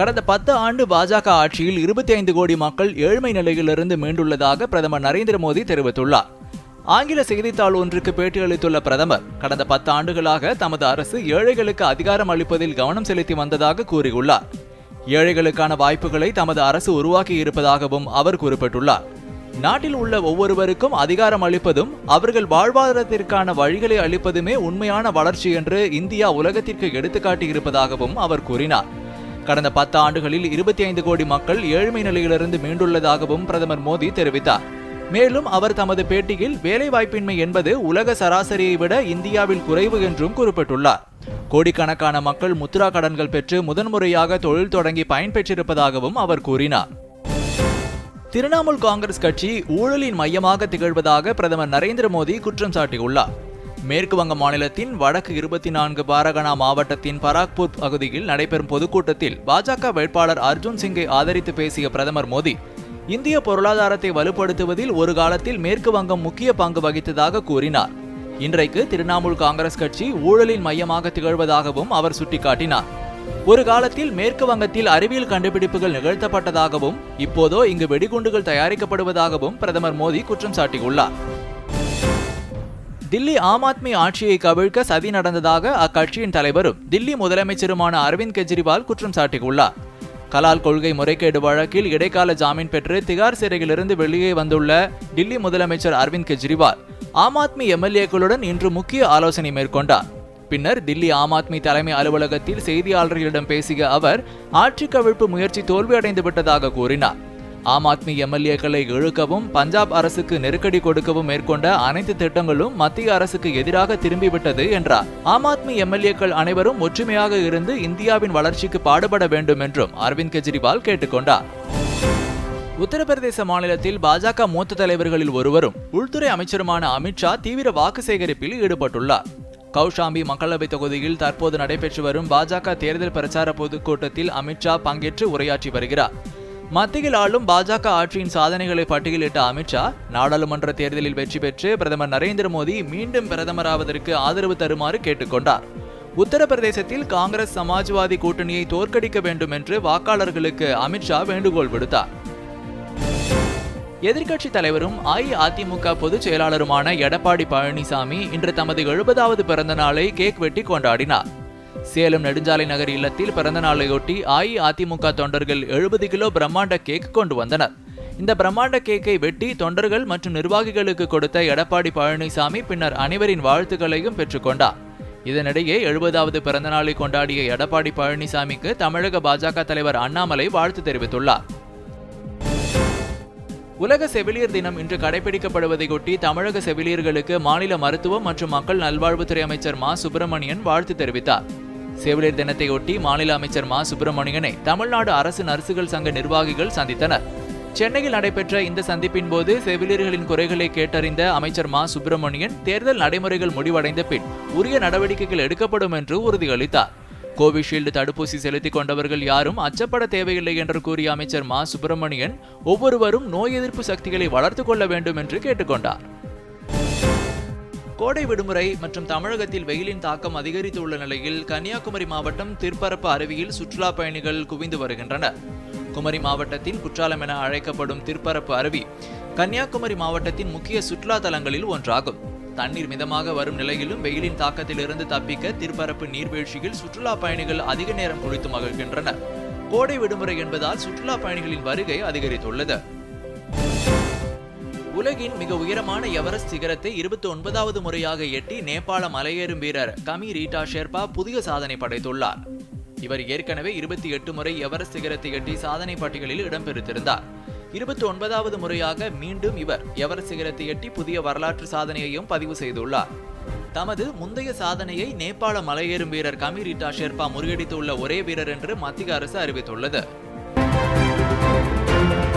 கடந்த பத்து ஆண்டு பாஜக ஆட்சியில் இருபத்தி ஐந்து கோடி மக்கள் ஏழ்மை நிலையிலிருந்து மீண்டுள்ளதாக பிரதமர் நரேந்திர மோடி தெரிவித்துள்ளார். ஆங்கில செய்தித்தாள் ஒன்றுக்கு பேட்டியளித்துள்ள பிரதமர் கடந்த பத்து ஆண்டுகளாக தமது அரசு ஏழைகளுக்கு அதிகாரம் அளிப்பதில் கவனம் செலுத்தி வந்ததாக கூறியுள்ளார். ஏழைகளுக்கான வாய்ப்புகளை தமது அரசு உருவாக்கி இருப்பதாகவும் அவர் குறிப்பிட்டுள்ளார். நாட்டில் உள்ள ஒவ்வொருவருக்கும் அதிகாரம் அளிப்பதும் அவர்கள் வாழ்வாதாரத்திற்கான வழிகளை அளிப்பதுமே உண்மையான வளர்ச்சி என்று இந்தியா உலகத்திற்கு எடுத்துக்காட்டி இருப்பதாகவும் அவர் கூறினார். கடந்த பத்து ஆண்டுகளில் இருபத்தி ஐந்து கோடி மக்கள் ஏழ்மை நிலையிலிருந்து மீண்டுள்ளதாகவும் பிரதமர் மோடி தெரிவித்தார். மேலும் அவர் தமது பேட்டியில் வேலைவாய்ப்பின்மை என்பது உலக சராசரியை விட இந்தியாவில் குறைவு என்றும் குறிப்பிட்டுள்ளார். கோடிக்கணக்கான மக்கள் முத்ரா கடன்கள் பெற்று முதன்முறையாக தொழில் தொடங்கி பயன்பெற்றிருப்பதாகவும் அவர் கூறினார். திரிணாமுல் காங்கிரஸ் கட்சி ஊழலின் மையமாக திகழ்வதாக பிரதமர் நரேந்திர மோடி குற்றம் சாட்டியுள்ளார். மேற்கு வங்க மாநிலத்தின் வடக்கு இருபத்தி நான்கு பாரகனா மாவட்டத்தின் பராக்பூர் பகுதியில் நடைபெறும் பொதுக்கூட்டத்தில் பாஜக வேட்பாளர் அர்ஜுன் சிங்கை ஆதரித்து பேசிய பிரதமர் மோடி இந்திய பொருளாதாரத்தை வலுப்படுத்துவதில் ஒரு காலத்தில் மேற்கு வங்கம் முக்கிய பங்கு வகித்ததாக கூறினார். இன்றைக்கு திரிணாமுல் காங்கிரஸ் கட்சி ஊழலின் மையமாக திகழ்வதாகவும் அவர் சுட்டிக்காட்டினார். ஒரு காலத்தில் மேற்கு வங்கத்தில் அறிவியல் கண்டுபிடிப்புகள் நிகழ்த்தப்பட்டதாகவும் இப்போதோ இங்கு வெடிகுண்டுகள் தயாரிக்கப்படுவதாகவும் பிரதமர் மோடி குற்றம் சாட்டியுள்ளார். தில்லி ஆம் ஆத்மி ஆட்சியை கவிழ்க்க சதி நடந்ததாக அக்கட்சியின் தலைவரும் தில்லி முதலமைச்சருமான அரவிந்த் கெஜ்ரிவால் குற்றம் சாட்டியுள்ளார். கலால் கொள்கை முறைகேடு வழக்கில் இடைக்கால ஜாமீன் பெற்று திகார் சிறையிலிருந்து வெளியே வந்துள்ள டில்லி முதலமைச்சர் அரவிந்த் கெஜ்ரிவால் ஆம் ஆத்மி எம்எல்ஏக்களுடன் இன்று முக்கிய ஆலோசனை மேற்கொண்டார். பின்னர் தில்லி ஆம் ஆத்மி தலைமை அலுவலகத்தில் செய்தியாளர்களிடம் பேசிய அவர் ஆட்சி கவிழ்ப்பு முயற்சி தோல்வியடைந்து விட்டதாக கூறினார். ஆம் ஆத்மி எம்எல்ஏக்களை இழுக்கவும் பஞ்சாப் அரசுக்கு நெருக்கடி கொடுக்கவும் மேற்கொண்ட அனைத்து திட்டங்களும் மத்திய அரசுக்கு எதிராக திரும்பிவிட்டது என்றார். ஆம் ஆத்மி எம்எல்ஏக்கள் அனைவரும் ஒற்றுமையாக இருந்து இந்தியாவின் வளர்ச்சிக்கு பாடுபட வேண்டும் என்றும் அரவிந்த் கெஜ்ரிவால் கேட்டுக்கொண்டார். உத்தரப்பிரதேச மாநிலத்தில் பாஜக மூத்த தலைவர்களில் ஒருவரும் உள்துறை அமைச்சருமான அமித்ஷா தீவிர வாக்கு சேகரிப்பில் ஈடுபட்டுள்ளார். கௌஷாம்பி மக்களவை தொகுதியில் தற்போது நடைபெற்று வரும் பாஜக தேர்தல் பிரச்சார பொதுக்கூட்டத்தில் அமித்ஷா பங்கேற்று உரையாற்றி வருகிறார். மத்தியில் ஆளும் பாஜக ஆட்சியின் சாதனைகளை பட்டியலிட்ட அமித்ஷா நாடாளுமன்ற தேர்தலில் வெற்றி பெற்று பிரதமர் நரேந்திர மோடி மீண்டும் பிரதமராவதற்கு ஆதரவு தருமாறு கேட்டுக்கொண்டார். உத்தரப்பிரதேசத்தில் காங்கிரஸ் சமாஜ்வாதி கூட்டணியை தோற்கடிக்க வேண்டும் என்று வாக்காளர்களுக்கு அமித்ஷா வேண்டுகோள் விடுத்தார். எதிர்க்கட்சி தலைவரும் அஇஅதிமுக பொதுச் செயலாளருமான எடப்பாடி பழனிசாமி இன்று தமது எழுபதாவது பிறந்த நாளை கேக் வெட்டி கொண்டாடினார். சேலம் நெடுஞ்சாலை நகர் இல்லத்தில் பிறந்த நாளையொட்டி அஇஅதிமுக தொண்டர்கள் எழுபது கிலோ பிரம்மாண்ட கேக் கொண்டு வந்தனர். இந்த பிரம்மாண்ட கேக்கை வெட்டி தொண்டர்கள் மற்றும் நிர்வாகிகளுக்கு கொடுத்த எடப்பாடி பழனிசாமி பின்னர் அனைவரின் வாழ்த்துக்களையும் பெற்றுக்கொண்டார் இதனிடையே எழுபதாவது பிறந்தநாளை கொண்டாடிய எடப்பாடி பழனிசாமிக்கு தமிழக பாஜக தலைவர் அண்ணாமலை வாழ்த்து தெரிவித்துள்ளார். உலக செவிலியர் தினம் இன்று கடைபிடிக்கப்படுவதையொட்டி தமிழக செவிலியர்களுக்கு மாநில மருத்துவம் மற்றும் மக்கள் நல்வாழ்வுத்துறை அமைச்சர் மா சுப்பிரமணியன் வாழ்த்து தெரிவித்தார். செவிலியர் தினத்தை ஒட்டி மாநில அமைச்சர் மா. சுப்பிரமணியனை தமிழ்நாடு அரசு நர்சுகள் சங்க நிர்வாகிகள் சந்தித்தனர். சென்னையில் நடைபெற்ற இந்த சந்திப்பின் போது செவிலியர்களின் குறைகளை கேட்டறிந்த அமைச்சர் மா. சுப்பிரமணியன் தேர்தல் நடைமுறைகள் முடிவடைந்த பின் உரிய நடவடிக்கைகள் எடுக்கப்படும் என்று உறுதியளித்தார். கோவிஷீல்டு தடுப்பூசி செலுத்திக் கொண்டவர்கள் யாரும் அச்சப்பட தேவையில்லை என்று கூறிய அமைச்சர் மா. சுப்பிரமணியன் ஒவ்வொருவரும் நோய் எதிர்ப்பு சக்திகளை வளர்த்துக் கொள்ள வேண்டும் என்று கேட்டுக்கொண்டார் கோடை விடுமுறை மற்றும் தமிழகத்தில் வெயிலின் தாக்கம் அதிகரித்துள்ள நிலையில் கன்னியாகுமரி மாவட்டம் திருப்பரப்பு அருவியில் சுற்றுலா பயணிகள் குவிந்து வருகின்றனர். குமரி மாவட்டத்தின் குற்றாலம் என அழைக்கப்படும் திருப்பரப்பு அருவி கன்னியாகுமரி மாவட்டத்தின் முக்கிய சுற்றுலா தலங்களில் ஒன்றாகும். தண்ணீர் மிதமாக வரும் நிலையிலும் வெயிலின் தாக்கத்திலிருந்து தப்பிக்க திருப்பரப்பு நீர்வீழ்ச்சியில் சுற்றுலா பயணிகள் அதிக நேரம் குளித்து மகிழ்கின்றனர். கோடை விடுமுறை என்பதால் சுற்றுலா பயணிகளின் வருகை அதிகரித்துள்ளது. உலகின் மிக உயரமான எவரெஸ்ட் சிகரத்தை இருபத்தி ஒன்பதாவது முறையாக எட்டி நேபாள மலையேறும் வீரர் கமி ரீட்டா ஷெர்பா புதிய சாதனை படைத்துள்ளார். இவர் ஏற்கனவே இருபத்தி எட்டு முறை எவரெஸ்ட் சிகரத்தை எட்டி சாதனை பட்டியலில் இடம்பெற்றிருந்தார். இருபத்தி ஒன்பதாவது முறையாக மீண்டும் இவர் எவரெஸ்ட் சிகரத்தை எட்டி புதிய வரலாற்று சாதனையையும் பதிவு செய்துள்ளார். தமது முந்தைய சாதனையை நேபாள மலையேறும் வீரர் கமி ரீட்டா ஷெர்பா முறியடித்துள்ள ஒரே வீரர் என்று மத்திய அரசு அறிவித்துள்ளது.